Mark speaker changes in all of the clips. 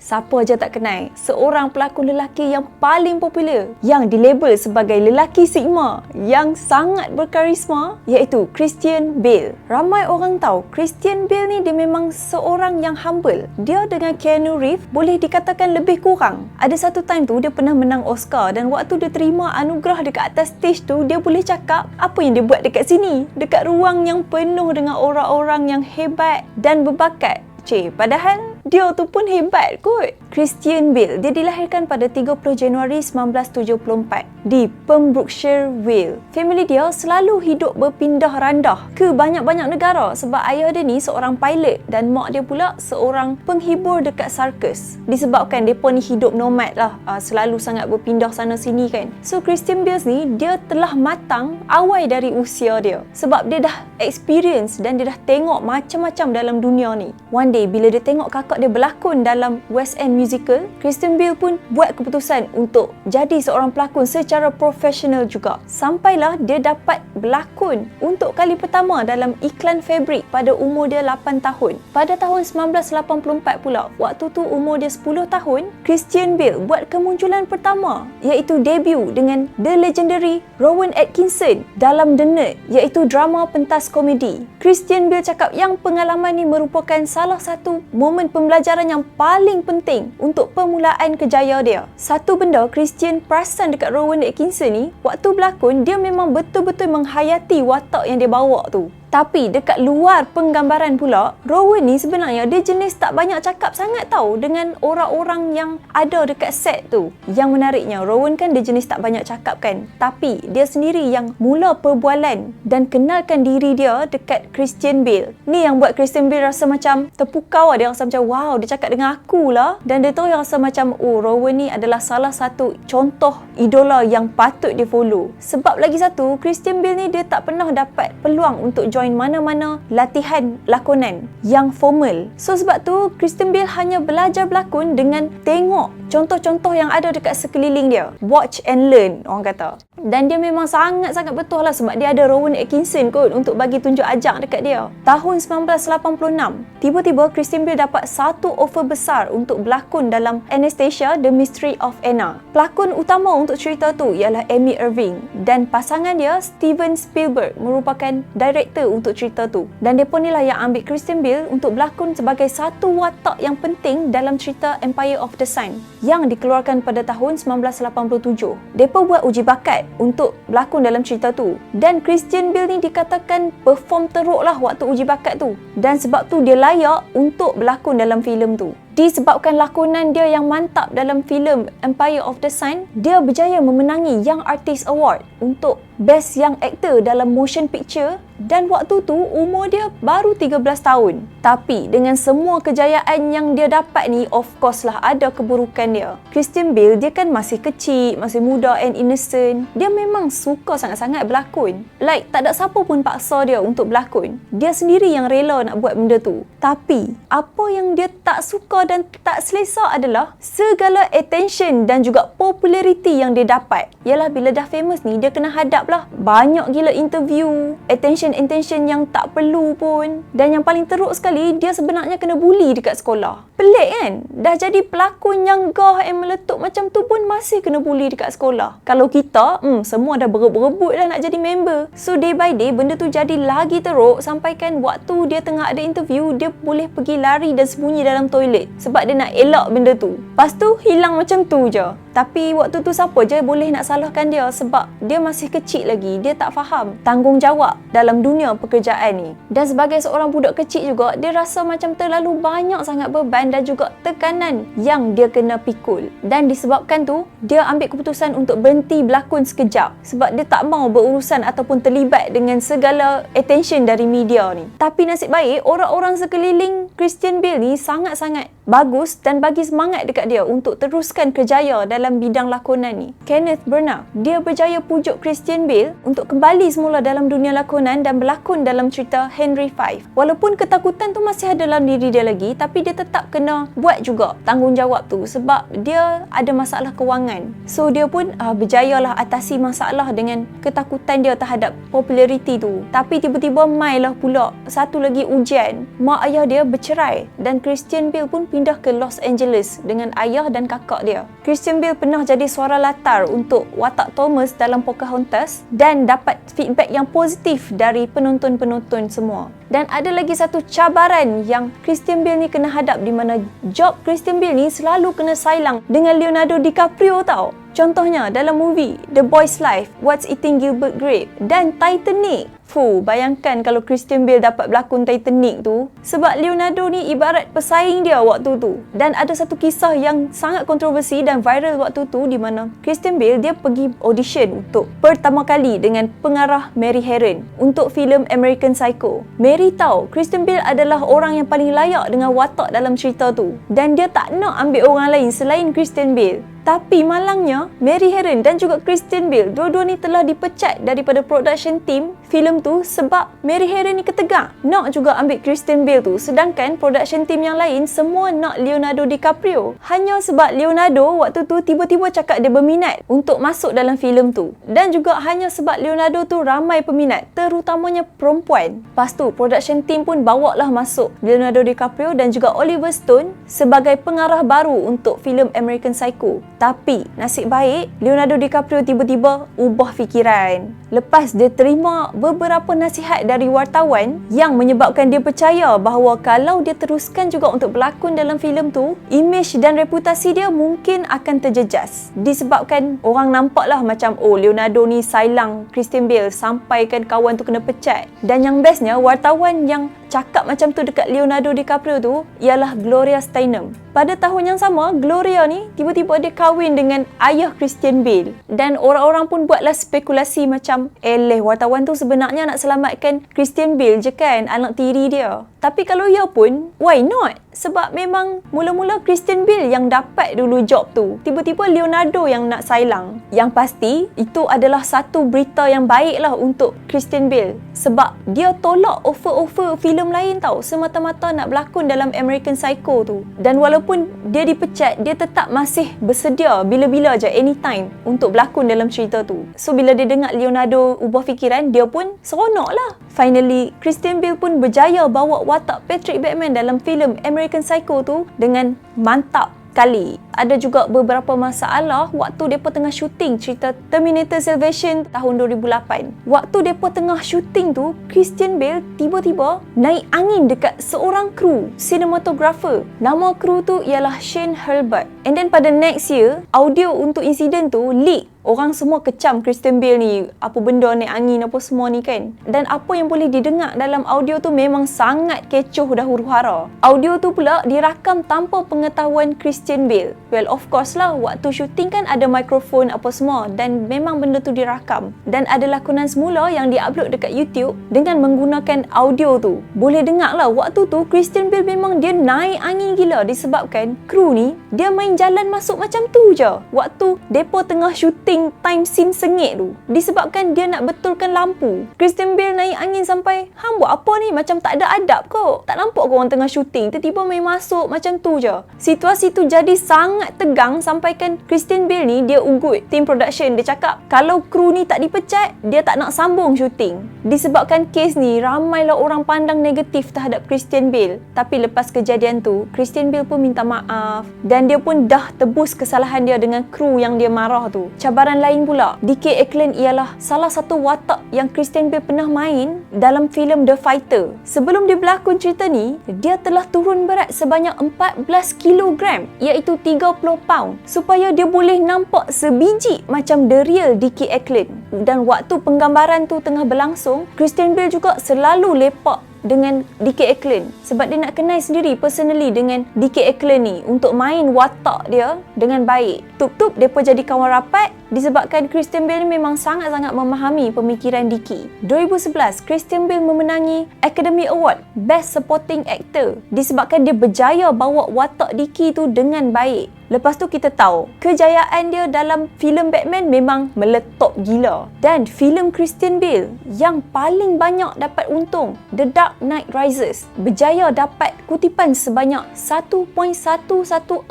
Speaker 1: Siapa aja tak kenal seorang pelakon lelaki yang paling popular yang dilabel sebagai lelaki Sigma yang sangat berkarisma iaitu Christian Bale. Ramai orang tahu Christian Bale ni dia memang seorang yang humble. Dia dengan Keanu Reeves boleh dikatakan lebih kurang. Ada satu time tu dia pernah menang Oscar dan waktu dia terima anugerah dekat atas stage tu dia boleh cakap apa yang dia buat dekat sini dekat ruang yang penuh dengan orang-orang yang hebat dan berbakat. Cik, padahal dia tu pun hebat kot. Christian Bale, dia dilahirkan pada 30 Januari 1974 di Pembrokeshire, Wales. Family dia selalu hidup berpindah randah ke banyak-banyak negara sebab ayah dia ni seorang pilot dan mak dia pula seorang penghibur dekat sarkas. Disebabkan mereka ni hidup nomad lah, ah, selalu sangat berpindah sana sini kan. So Christian Bale ni, dia telah matang awal dari usia dia sebab dia dah experience dan dia dah tengok macam-macam dalam dunia ni. One day, bila dia tengok kakak dia berlakon dalam West End musical, Christian Bale pun buat keputusan untuk jadi seorang pelakon secara profesional juga. Sampailah dia dapat berlakon untuk kali pertama dalam iklan fabrik pada umur dia 8 tahun. Pada tahun 1984 pula, waktu tu umur dia 10 tahun, Christian Bale buat kemunculan pertama iaitu debut dengan The Legendary Rowan Atkinson dalam The Nerd iaitu drama pentas komedi. Christian Bale cakap yang pengalaman ni merupakan salah satu momen pembelajaran yang paling penting untuk permulaan kejayaan dia. Satu benda Christian perasan dekat Rowan Atkinson ni, waktu berlakon dia memang betul-betul menghayati watak yang dia bawa tu. Tapi dekat luar penggambaran pula, Rowan ni sebenarnya dia jenis tak banyak cakap sangat tau dengan orang-orang yang ada dekat set tu. Yang menariknya, Rowan kan dia jenis tak banyak cakap kan. Tapi dia sendiri yang mula perbualan dan kenalkan diri dia dekat Christian Bale. Ni yang buat Christian Bale rasa macam terpukau lah. Dia rasa macam wow dia cakap dengan aku lah. Dan dia tahu yang rasa macam oh Rowan ni adalah salah satu contoh idola yang patut dia follow. Sebab lagi satu, Christian Bale ni dia tak pernah dapat peluang untuk join join mana-mana latihan lakonan yang formal. So sebab tu Kristen Bale hanya belajar berlakon dengan tengok contoh-contoh yang ada dekat sekeliling dia. Watch and learn orang kata. Dan dia memang sangat-sangat betul lah sebab dia ada Rowan Atkinson kot untuk bagi tunjuk ajak dekat dia. Tahun 1986, tiba-tiba Kristen Bale dapat satu offer besar untuk berlakon dalam Anastasia The Mystery of Anna. Pelakon utama untuk cerita tu ialah Amy Irving dan pasangan dia Steven Spielberg merupakan director untuk cerita tu. Dan dia pun inilah yang ambil Christian Bale untuk berlakon sebagai satu watak yang penting dalam cerita Empire of the Sun yang dikeluarkan pada tahun 1987. Depa buat uji bakat untuk berlakon dalam cerita tu. Dan Christian Bale ni dikatakan perform teruk lah waktu uji bakat tu. Dan sebab tu dia layak untuk berlakon dalam filem tu disebabkan lakonan dia yang mantap dalam filem Empire of the Sun, dia berjaya memenangi Young Artist Award untuk Best Young Actor dalam Motion Picture dan waktu tu umur dia baru 13 tahun. Tapi dengan semua kejayaan yang dia dapat ni, of course lah ada keburukan dia. Christian Bale dia kan masih kecil, masih muda and innocent. Dia memang suka sangat-sangat berlakon. Like tak ada siapa pun paksa dia untuk berlakon. Dia sendiri yang rela nak buat benda tu. Tapi apa yang dia tak suka dan tak selesa adalah segala attention dan juga populariti yang dia dapat. Yalah bila dah famous ni dia kena hadap lah banyak gila interview, attention-attention yang tak perlu pun. Dan yang paling teruk sekali dia sebenarnya kena bully dekat sekolah. Pelik kan? Dah jadi pelakon yang gah yang meletup macam tu pun masih kena bully dekat sekolah. Kalau kita, hmm, semua dah berebut-rebut dah nak jadi member. So day by day benda tu jadi lagi teruk sampaikan waktu dia tengah ada interview dia boleh pergi lari dan sembunyi dalam toilet sebab dia nak elak benda tu. Lepas tu hilang macam tu je. Tapi waktu tu siapa je boleh nak salahkan dia sebab dia masih kecil lagi. Dia tak faham tanggungjawab dalam dunia pekerjaan ni. Dan sebagai seorang budak kecil juga, dia rasa macam terlalu banyak sangat beban dan juga tekanan yang dia kena pikul. Dan disebabkan tu, dia ambil keputusan untuk berhenti berlakon sekejap. Sebab dia tak mau berurusan ataupun terlibat dengan segala attention dari media ni. Tapi nasib baik, orang-orang sekeliling Christian Bale ni sangat-sangat bagus dan bagi semangat dekat dia untuk teruskan kerjaya dalam bidang lakonan ni. Kenneth Branagh, dia berjaya pujuk Christian Bale untuk kembali semula dalam dunia lakonan dan berlakon dalam cerita Henry V. Walaupun ketakutan tu masih ada dalam diri dia lagi, tapi dia tetap kena buat juga tanggungjawab tu sebab dia ada masalah kewangan. So dia pun uh, berjayalah atasi masalah dengan ketakutan dia terhadap populariti tu. Tapi tiba-tiba mailah pula satu lagi ujian. Mak ayah dia bercerai dan Christian Bale pun pindah pindah ke Los Angeles dengan ayah dan kakak dia. Christian Bale pernah jadi suara latar untuk watak Thomas dalam Pocahontas dan dapat feedback yang positif dari penonton-penonton semua. Dan ada lagi satu cabaran yang Christian Bale ni kena hadap di mana job Christian Bale ni selalu kena sailang dengan Leonardo DiCaprio tau. Contohnya dalam movie The Boy's Life, What's Eating Gilbert Grape dan Titanic. Fu, bayangkan kalau Christian Bale dapat berlakon Titanic tu sebab Leonardo ni ibarat pesaing dia waktu tu. Dan ada satu kisah yang sangat kontroversi dan viral waktu tu di mana Christian Bale dia pergi audition untuk pertama kali dengan pengarah Mary Herron untuk filem American Psycho. Mary tahu Christian Bale adalah orang yang paling layak dengan watak dalam cerita tu dan dia tak nak ambil orang lain selain Christian Bale. Tapi malangnya, Mary Herron dan juga Christian Bale, dua-dua ni telah dipecat daripada production team filem tu sebab Mary Herron ni ketegang nak juga ambil Christian Bale tu sedangkan production team yang lain semua nak Leonardo DiCaprio. Hanya sebab Leonardo waktu tu tiba-tiba cakap dia berminat untuk masuk dalam filem tu. Dan juga hanya sebab Leonardo tu ramai peminat, terutamanya perempuan. Lepas tu, production team pun bawa lah masuk Leonardo DiCaprio dan juga Oliver Stone sebagai pengarah baru untuk filem American Psycho. Tapi nasib baik Leonardo DiCaprio tiba-tiba ubah fikiran. Lepas dia terima beberapa nasihat dari wartawan yang menyebabkan dia percaya bahawa kalau dia teruskan juga untuk berlakon dalam filem tu, image dan reputasi dia mungkin akan terjejas. Disebabkan orang nampaklah macam oh Leonardo ni sailang Christian Bale sampai kan kawan tu kena pecat. Dan yang bestnya wartawan yang cakap macam tu dekat Leonardo DiCaprio tu ialah Gloria Steinem. Pada tahun yang sama, Gloria ni tiba-tiba dia kahwin dengan ayah Christian Bale. Dan orang-orang pun buatlah spekulasi macam, eleh wartawan tu sebenarnya nak selamatkan Christian Bale je kan, anak tiri dia. Tapi kalau ya pun, why not? Sebab memang mula-mula Christian Bale yang dapat dulu job tu. Tiba-tiba Leonardo yang nak sailang. Yang pasti, itu adalah satu berita yang baik lah untuk Christian Bale. Sebab dia tolak offer-offer filem lain tau. Semata-mata nak berlakon dalam American Psycho tu. Dan walaupun dia dipecat, dia tetap masih bersedia bila-bila je, anytime untuk berlakon dalam cerita tu. So bila dia dengar Leonardo ubah fikiran, dia pun seronok lah. Finally, Christian Bale pun berjaya bawa watak Patrick Bateman dalam filem American Psycho tu dengan mantap kali. Ada juga beberapa masalah waktu depa tengah syuting cerita Terminator Salvation tahun 2008. Waktu depa tengah syuting tu, Christian Bale tiba-tiba naik angin dekat seorang kru cinematographer. Nama kru tu ialah Shane Hurlbut. And then pada next year, audio untuk insiden tu leak Orang semua kecam Christian Bale ni. Apa benda naik angin apa semua ni kan. Dan apa yang boleh didengar dalam audio tu Memang sangat kecoh dah huru hara. Audio tu pula dirakam tanpa pengetahuan Christian Bale Well of course lah Waktu syuting kan ada mikrofon apa semua Dan memang benda tu dirakam. Dan ada lakonan semula yang diupload dekat YouTube Dengan menggunakan audio tu. Boleh dengar lah Waktu tu Christian Bale memang dia naik angin gila Disebabkan kru ni Dia main jalan masuk macam tu je. Waktu depa tengah syuting shooting time scene sengit tu disebabkan dia nak betulkan lampu. Christian Bale naik angin sampai, "Hang buat apa ni? Macam tak ada adab kok. Tak nampak kau orang tengah shooting, tiba-tiba main masuk macam tu je." Situasi tu jadi sangat tegang sampaikan Christian Bale ni dia ugut team production dia cakap, "Kalau kru ni tak dipecat, dia tak nak sambung shooting." Disebabkan kes ni ramailah orang pandang negatif terhadap Christian Bale. Tapi lepas kejadian tu, Christian Bale pun minta maaf dan dia pun dah tebus kesalahan dia dengan kru yang dia marah tu. Cabar cabaran lain pula, DK Eklund ialah salah satu watak yang Christian Bale pernah main dalam filem The Fighter. Sebelum dia berlakon cerita ni, dia telah turun berat sebanyak 14 kg iaitu 30 pound supaya dia boleh nampak sebiji macam the real DK Eklund. Dan waktu penggambaran tu tengah berlangsung, Christian Bale juga selalu lepak dengan DK Eklund sebab dia nak kenal sendiri personally dengan DK Eklund ni untuk main watak dia dengan baik. Tup-tup depa jadi kawan rapat disebabkan Christian Bale memang sangat-sangat memahami pemikiran DK. 2011 Christian Bale memenangi Academy Award Best Supporting Actor disebabkan dia berjaya bawa watak DK tu dengan baik. Lepas tu kita tahu, kejayaan dia dalam filem Batman memang meletup gila. Dan filem Christian Bale yang paling banyak dapat untung, The Dark Knight Rises, berjaya dapat kutipan sebanyak 1.114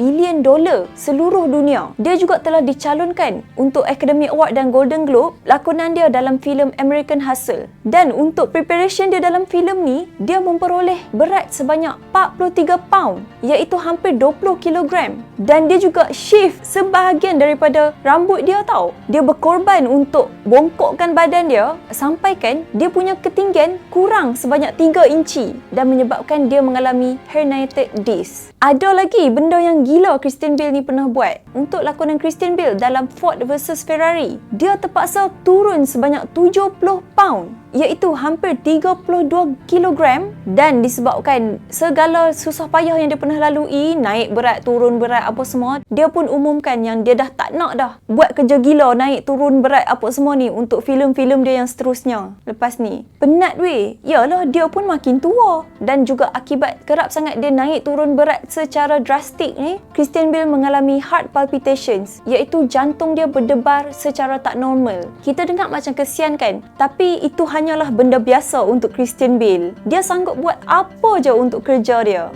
Speaker 1: bilion dolar seluruh dunia. Dia juga telah dicalonkan untuk Academy Award dan Golden Globe lakonan dia dalam filem American Hustle. Dan untuk preparation dia dalam filem ni, dia memperoleh berat sebanyak 43 pound iaitu hampir 20 kilogram. time. Dan dia juga shift sebahagian daripada rambut dia tau. Dia berkorban untuk bongkokkan badan dia sampaikan dia punya ketinggian kurang sebanyak 3 inci dan menyebabkan dia mengalami herniated disc. Ada lagi benda yang gila Christian Bale ni pernah buat. Untuk lakonan Christian Bale dalam Ford versus Ferrari, dia terpaksa turun sebanyak 70 pound iaitu hampir 32 kilogram dan disebabkan segala susah payah yang dia pernah lalui, naik berat, turun berat apa semua, dia pun umumkan yang dia dah tak nak dah buat kerja gila naik turun berat apa semua ni untuk filem-filem dia yang seterusnya lepas ni. Penat weh. Yalah dia pun makin tua dan juga akibat kerap sangat dia naik turun berat secara drastik ni, Christian Bale mengalami heart palpitations iaitu jantung dia berdebar secara tak normal. Kita dengar macam kesian kan? Tapi itu hanya hanyalah benda biasa untuk Christian Bale. Dia sanggup buat apa je untuk kerja dia.